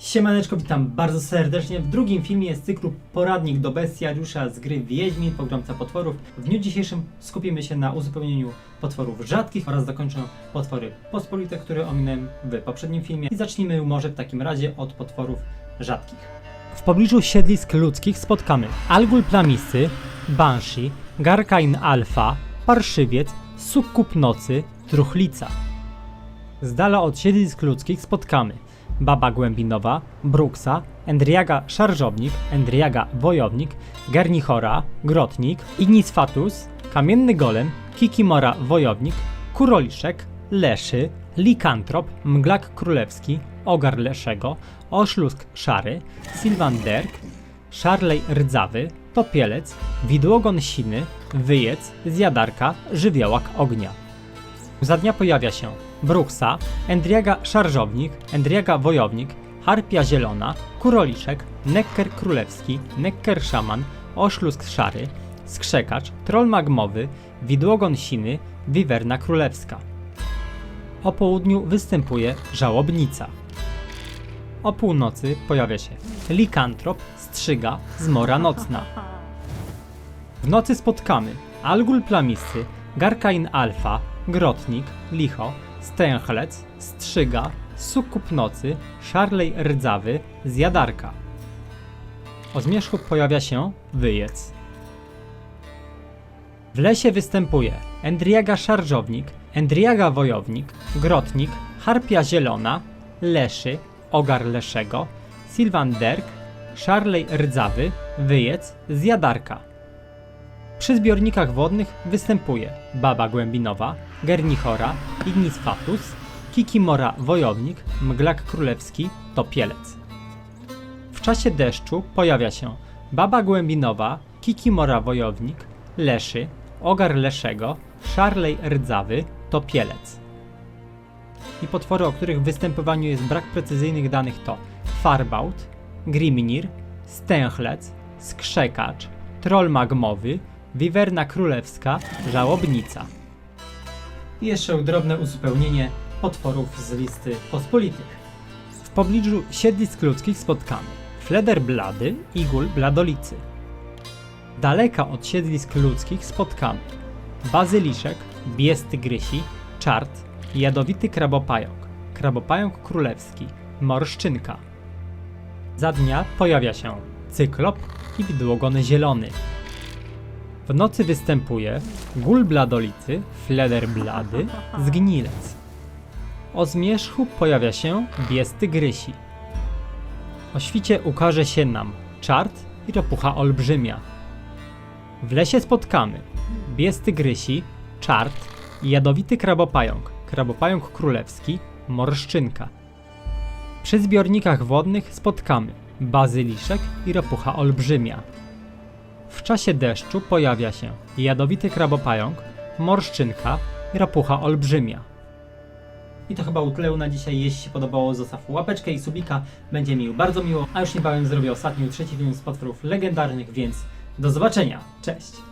Siemaneczko, witam bardzo serdecznie w drugim filmie z cyklu Poradnik do Bestiariusza z gry Wiedźmin, Pogromca Potworów. W dniu dzisiejszym skupimy się na uzupełnieniu potworów rzadkich oraz zakończę potwory pospolite, które ominąłem w poprzednim filmie. I zacznijmy może w takim razie od potworów rzadkich. W pobliżu siedlisk ludzkich spotkamy Algul Plamisty, Banshee, Garkain Alfa, Parszywiec, Sukkub Nocy, Truchlica. Z dala od siedlisk ludzkich spotkamy Baba Głębinowa, Bruksa, Endriaga Szarżownik, Endriaga Wojownik, Gernichora, Grotnik, Ignis Fatus, Kamienny Golem, Kikimora Wojownik, Kuroliszek, Leszy, Likantrop, Mglak Królewski, Ogar Leszego, Oszlusk Szary, Sylwanderk, Szarlej Rdzawy, Topielec, Widłogon Siny, Wyjec, Zjadarka, Żywiołak Ognia. Za dnia pojawia się Bruksa, Endriaga Szarżownik, Endriaga Wojownik, Harpia Zielona, Kuroliszek, Nekker Królewski, Nekker Szaman, Oszlusk Szary, Skrzekacz, Troll Magmowy, Widłogon Siny, Wiwerna Królewska. O południu występuje Żałobnica. O północy pojawia się Likantrop, Strzyga, Zmora Nocna. W nocy spotkamy Algul Plamisty, Garkain Alfa, Grotnik, Licho, Stęchlec, Strzyga, Sukup Nocy, Szarlej Rdzawy, Zjadarka. O zmierzchu pojawia się Wyjec. W lesie występuje Endriaga Szarżownik, Endriaga Wojownik, Grotnik, Harpia Zielona, Leszy, Ogar Leszego, Sylwanderk, Szarlej Rdzawy, Wyjec, Zjadarka. Przy zbiornikach wodnych występuje Baba Głębinowa, Gernichora, Ignis Fatus, Kikimora Wojownik, Mglak Królewski, Topielec. W czasie deszczu pojawia się Baba Głębinowa, Kikimora Wojownik, Leszy, Ogar Leszego, Szarlej Rdzawy, Topielec. I potwory, o których występowaniu jest brak precyzyjnych danych to Farbaut, Grimnir, Stęchlec, Skrzekacz, Troll Magmowy, Wiwerna Królewska, Żałobnica. I jeszcze drobne uzupełnienie potworów z listy pospolitych. W pobliżu siedlisk ludzkich spotkamy Fleder Blady i Gul Bladolicy. Daleka od siedlisk ludzkich spotkamy Bazyliszek, Bies Tygrysi, Czart, Jadowity Krabopająk, Krabopająk Królewski, Morszczynka. Za dnia pojawia się Cyklop i Widłogon Zielony. W nocy występuje Gul Bladolicy, Fleder Blady, Zgnilec. O zmierzchu pojawia się Bies Tygrysi. O świcie ukaże się nam Czart i Ropucha Olbrzymia. W lesie spotkamy Bies Tygrysi, Czart i Jadowity Krabopająk, Krabopająk Królewski, Morszczynka. Przy zbiornikach wodnych spotkamy Bazyliszek i Ropucha Olbrzymia. Czasie deszczu pojawia się jadowity krabopająk, morszczynka i rapucha olbrzymia. I to chyba utleł na dzisiaj. Jeśli się podobało, zostaw łapeczkę i subika. Będzie mi bardzo miło. A już niebawem zrobię ostatni, trzeci film z potworów legendarnych, więc do zobaczenia. Cześć!